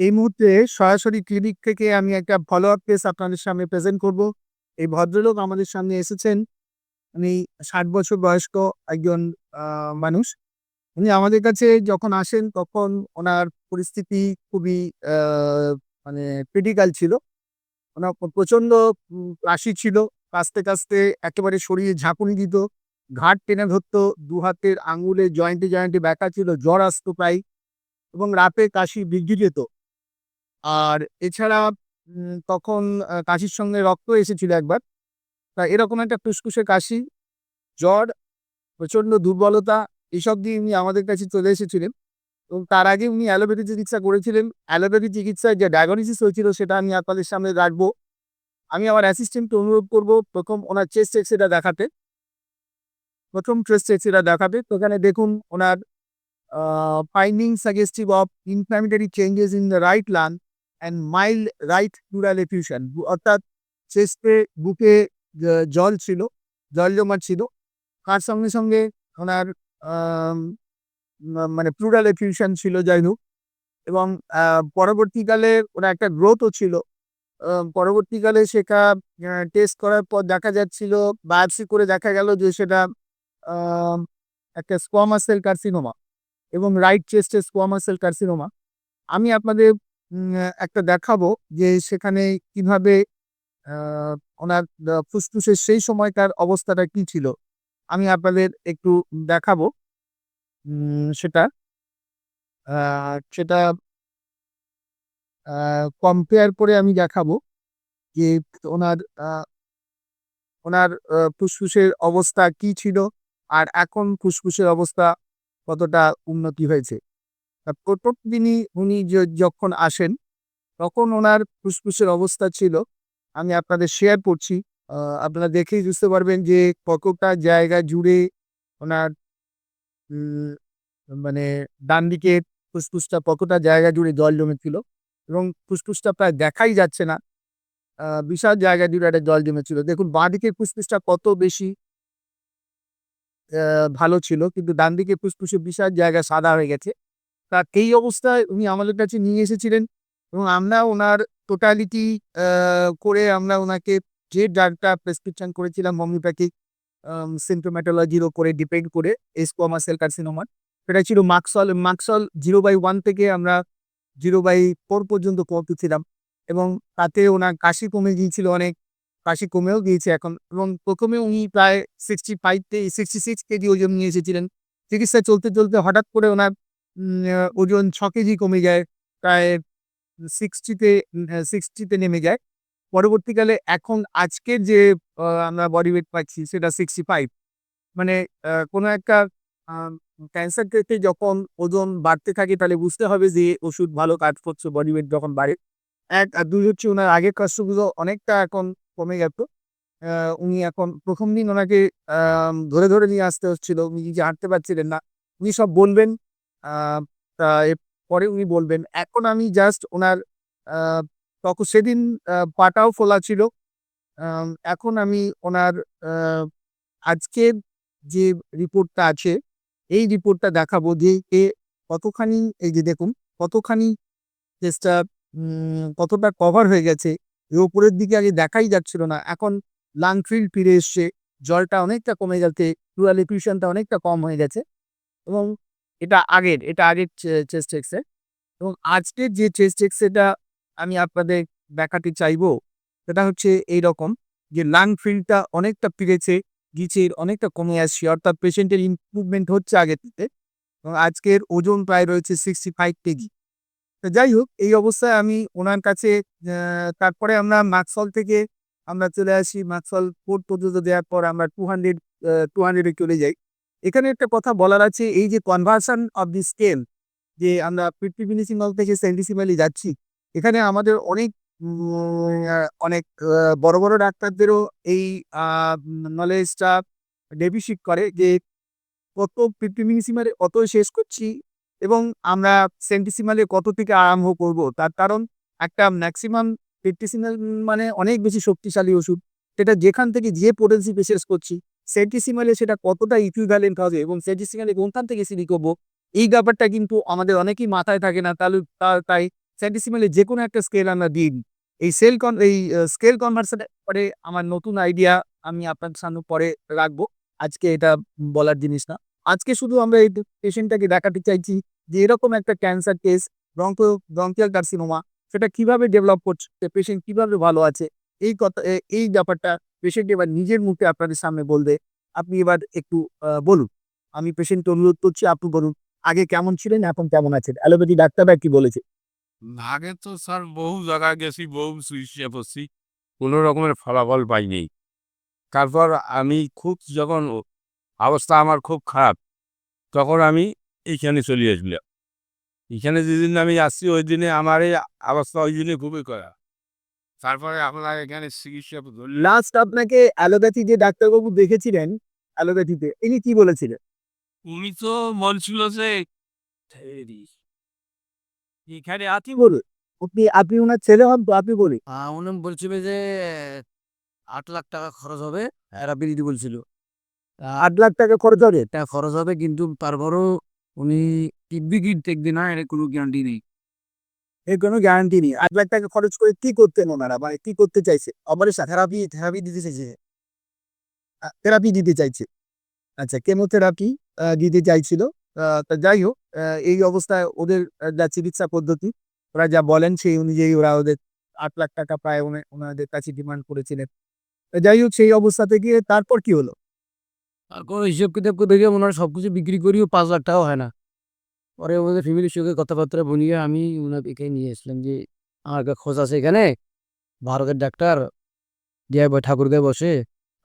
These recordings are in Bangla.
এই মুহূর্তে সরাসরি ক্লিনিক থেকে আমি একটা ফলো আপ কেস আপনাদের সামনে প্রেজেন্ট করব। এই ভদ্রলোক আমাদের সামনে এসেছেন। উনি ৬০ বছর বয়স্ক একজন মানুষ। উনি আমাদের কাছে যখন আসেন তখন ওনার পরিস্থিতি খুবই মানে ক্রিটিক্যাল ছিল। ওনার প্রচণ্ড কাশি ছিল। কাশতে, কাশতে একেবারে শরীরে ঝাঁকুনি দিত। ঘাট টেনে ধরতো। দু হাতের আঙুলের জয়েন্টে, জয়েন্টে ব্যথা ছিল। জ্বর আসতো প্রায়ই এবং রাতে কাশি বৃদ্ধি পেত। আর এছাড়া তখন কাশির সঙ্গে রক্ত এসেছিল একবার। তা এরকম একটা ফুসফুসে কাশি, জ্বর, প্রচণ্ড দুর্বলতা এসব দিয়ে উনি আমাদের কাছে চলে এসেছিলেন। এবং তার আগে উনি অ্যালোপ্যাথি চিকিৎসা করেছিলেন। অ্যালোপ্যাথি চিকিৎসায় যে ডায়াগনোসিস হয়েছিল সেটা আমি আপনাদের সামনে রাখব। আমি আমার অ্যাসিস্ট্যান্টকে অনুরোধ করব প্রথম ওনার চেস্ট এক্স-রে দেখাতে। প্রথম চেস্ট এক্স-রে দেখাতে। তো এখানে দেখুন ওনার a suggestive of of changes in the right right lung and right pleural effusion অর্থাৎ চেস্টে বুকে জল ছিল, জল জমা ছিল। তার সঙ্গে, সঙ্গে ওনার মানে pleural effusion ছিল যাই হোক। এবং পরবর্তীকালে ওনার একটা গ্রোথও ছিল। পরবর্তীকালে সেটা টেস্ট করার পর দেখা যাচ্ছিল, বায়োপসি করে দেখা গেল যে সেটা একটা স্কোয়ামাস সেল কার্সিনোমা এবং রাইট চেস্টে স্কোয়ামাস সেল কার্সিনোমা। আমি আপনাদের একটা দেখাবো যে সেখানে কীভাবে ওনার ফুসফুসের সেই সময়কার অবস্থাটা কি ছিল। আমি আপনাদের একটু দেখাবো। সেটা। সেটা কম্পেয়ার করে আমি দেখাবো যে ওনার ওনার ফুসফুসের অবস্থা কি ছিল, আর এখন ফুসফুসের অবস্থা কতটা উন্নতি হয়েছে। আ ১ম দিনই উনি যখন আসেন, তখন ওনার ফুসফুসের অবস্থা ছিল আমি আপনাদের শেয়ার করছি। আপনারা দেখেই বুঝতে পারবেন যে কতটা জায়গা জুড়ে ওনার মানে ডান দিকের ফুসফুসটা কতটা জায়গা জুড়ে জল জমেছিল এবং ফুসফুসটা প্রায় দেখাই যাচ্ছে না। বিশাল জায়গা জুড়ে একটা জল জমেছিল। দেখুন, বাঁদিকের ফুসফুসটা কত বেশি ভালো ছিল। কিন্তু ডান দিকের ফুসফুসে বিশাল জায়গা সাদা হয়ে গেছে। তা এই অবস্থায় উনি আমাদের কাছে নিয়ে এসেছিলেন এবং আমরা ওনার টোটালিটি করে আমরা ওনাকে যে ড্রাগটা প্রেসক্রিপশন করেছিলাম হোমিওপ্যাথিক আম সিম্পটোম্যাটোলজির উপরে ডিপেন্ড করে এই স্কোয়ামাস সেল কার্সিনোমার। সেটা ছিল মাকসল, মাকসল 0/1 থেকে আমরা 0/4 পর্যন্ত পৌঁছেছিলাম এবং তাতে ওনার কাশি কমে গিয়েছিল অনেক। কাশি কমেও গিয়েছে এখন এবং প্রথমে উনি প্রায় সিক্সটি 65 তে 66 কেজি ওজন নিয়ে এসেছিলেন। চিকিৎসা চলতে, চলতে হঠাৎ করে ওনার ওজন ছ কেজি কমে যায়। প্রায় 60 তে উম আ 60 তে নেমে যায়। পরবর্তীকালে এখন আজকের যে আমরা বডি ওয়েট পাচ্ছি সেটা 65 মানে কোনো একটা ক্যান্সার ক্ষেত্রে যখন ওজন বাড়তে থাকে তাহলে বুঝতে হবে যে ওষুধ ভালো কাজ করছে বডি ওয়েট যখন বাড়ে। এক আর ২ হচ্ছে ওনার আগের কষ্টগুলো অনেকটা এখন কমে। আ উনি এখন প্রথম দিন ওনাকে ধরে, ধরে নিয়ে আসতে হচ্ছিল। উনি নিজে হাঁটতে পারছিলেন না। উনি সব বলবেন। তা এরপরে উনি বলবেন। এখন আমি জাস্ট ওনার তখন সেদিন পাটাও ফোলা ছিল। এখন আমি ওনার আজকের যে রিপোর্টটা আছে, এই রিপোর্টটা দেখাবো যে এ কতখানি, এই যে দেখুন, কতখানি উম, কতটা কভার হয়ে গেছে। এ উপরের দিকে আগে দেখাই যাচ্ছিল না। এখন লাং ফিল ফিরে এসছে। জলটা অনেকটা কমে গেছে। এফিউশনটা অনেকটা কম হয়ে গেছে এবং এটা আগের, এটা আগের চেস্ট এক্স-রে এবং আজকের যে চেস্ট এক্স-রেটা আমি আপনাদের দেখাতে চাইব সেটা হচ্ছে এই রকম যে লাং ফিল্ডটা অনেকটা ফিরেছে, গিচের অনেকটা কমে আসছে অর্থাৎ পেশেন্টের ইমপ্রুভমেন্ট হচ্ছে আগের থেকে এবং আজকের ওজন প্রায় রয়েছে 65 কেজি। তো যাই হোক এই অবস্থায় আমি ওনার কাছে তারপরে আমরা মাকসল থেকে আমরা চলে আসি। মাকসল 4 পর্যন্ত দেওয়ার পর আমরা টু হান্ড্রেড টু হান্ড্রেডে চলে যাই। এখানে একটা কথা বলার আছে এই যে কনভার্সন অফ দি স্কেল যে আমরা ফিফটিফিনিসিমাল থেকে সেন্টিসিমালি যাচ্ছি। এখানে আমাদের অনেক অনেক বড়, বড় ডাক্তারদেরও এই নলেজটা ডেফিসিট করে যে কত ফিফটিফিনিসিমালে কত শেষ করছি এবং আমরা সেন্টিসিমালে কত থেকে আরম্ভ করব। তার কারণ একটা ম্যাক্সিমাম ফিফটিসিমাল মানে অনেক বেশি শক্তিশালী ওষুধ। সেটা যেখান থেকে যে পোটেনসি শেষ করছি সেন্টিসিমালে সেটা কতটা ইকুইভ্যালেন্ট হবে এবং সেন্টিসিমালে কোনখান থেকে শুরু করব, এই ব্যাপারটা কিন্তু আমাদের অনেকেই মাথায় থাকে না। তাহলে তাই সেন্টিসিমেলে যে কোনো একটা স্কেল আমরা দিন এই সেল কন এই স্কেল কনভার্সন পরে আমার নতুন আইডিয়া আমি আপনার সামনে পরে রাখব। আজকে এটা বলার জিনিস না। আজকে শুধু আমরা এই পেশেন্টটাকে দেখাতে চাইছি যে এরকম একটা cancer case broncho bronchial carcinoma সেটা কীভাবে ডেভেলপ করছে পেশেন্ট কীভাবে ভালো আছে, এই কথা এই ব্যাপারটা পেশেন্ট এবার নিজের মুখে আপনাদের সামনে বলবে, আপনি এবার একটু বলুন। আমি পেশেন্টকে অনুরোধ করছি, আপনি বলুন, আগে কেমন ছিলেন, এখন কেমন আছেন? অ্যালোপ্যাথি ডাক্তাররা কি বলেছে? আগে তো স্যার বহু জায়গায় গেছি, বহু চিকিৎসা করছি, কোনো রকমের ফলাফল পাইনি। তারপর আমি খুব যখন অবস্থা আমার খুব খারাপ, তখন আমি এইখানে চলে আসলাম। এখানে যেদিন আমি আসছি, ওই দিনে আমার এই অবস্থা ওই দিনে খুবই খারাপ। তারপরে আপনার এখানে চিকিৎসা লাস্ট আপনাকে অ্যালোপ্যাথি যে ডাক্তারবাবু দেখেছিলেন অ্যালোপ্যাথিতে ইনি কি বলেছিলেন? উনি তো বলছিল যে এখানে আপনি বলুন আপনি আপনি ওনার ছেলে হন তো আপনি বলি উনি বলছিল যে আট লাখ টাকা খরচ হবে এরা বিরোধী বলছিল। আট লাখ টাকা খরচ হবে? টাকা খরচ হবে কিন্তু তারপরও উনি টিকবি কি টেকবি না এর কোনো গ্যারান্টি নেই। এর কোনো গ্যারান্টি নেই। আট লাখ টাকা খরচ করে কি করতেন ওনারা? মানে কি করতে চাইছে? অপারেশন থেরাপি থেরাপি দিতে চাইছে। থেরাপি দিতে চাইছে। আচ্ছা কেমোথেরাপি দিতে চাইছিল। যাই হোক এই অবস্থায় ওদের যা চিকিৎসা পদ্ধতি, ওরা যা বলেন সেই অনুযায়ী ওরা ওদের আট লাখ টাকা প্রায় ওনে- ওনাদের কাছে ডিমান্ড করেছিলেন। যাই হোক, সেই অবস্থা থেকে তারপর কি হলো? তারপর হিসেব কিতাব করে দেখে ওনারা সবকিছু বিক্রি করিও পাঁচ লাখ টাকাও হয় না। পরে ওদের ফ্যামিলির সঙ্গে কথাবার্তা বলিয়ে আমি ওনাকে নিয়ে এসলাম যে আমার খোঁজ আছে এখানে। ভারতের ডাক্তার দিয়ে ঠাকুরকে বসে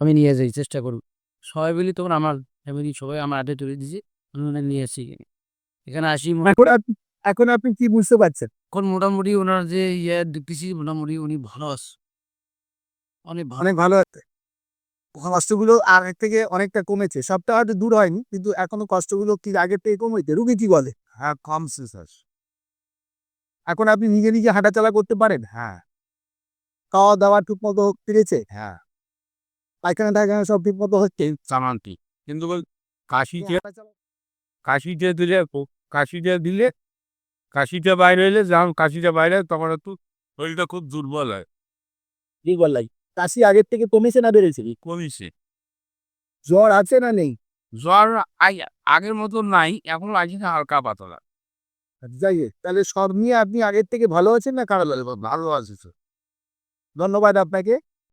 আমি নিয়ে যাই চেষ্টা করব। সবাই মিলি তখন আমার ফ্যামিলি সবাই আমার হাতে তুলে দিয়েছি ওনারা নিয়ে আসি এখানে। এখানে আসি এখন আপনি কি বুঝতে পারছেন? এখন মোটামুটি ওনার যে ইয়ে দেখতেছি মোটামুটি উনি ভালো আছে। অনেক ভালো। অনেক ভালো আছে। কষ্টগুলো আগের থেকে অনেকটা কমেছে। সবটা হয়তো দূর হয়নি কিন্তু এখনও কষ্টগুলো কি আগের থেকে কমেছে রুগী কি বলে? হ্যাঁ কমছে স্যার। এখন আপনি নিজে নিজে হাঁটাচলা করতে পারেন? হ্যাঁ। খাওয়া দাওয়া ঠিক মতো ফিরেছে হ্যাঁ। পায়খানা টায়খানা সব ঠিক মতো হচ্ছে? চামান্তি কিন্তু ওই কাশিতে হাঁটাচলা- কাশিতে দিলে কাশিতে দিলে কাশিটা বাইরে এলে যখন কাশিটা বাইরে তখন একটু শরীরটা খুব দুর্বল হয়। কি বললাই কাশি আগের থেকে কমেছে না বেড়েছে? কমেছে। জ্বর আছে না নেই? জ্বর আগের মতো নাই এখন না হালকা পাতলা। যাই তাহলে সব নিয়ে আপনি আগের থেকে ভালো আছেন না খারাপ? ভালো আছে তো ধন্যবাদ আপনাকে।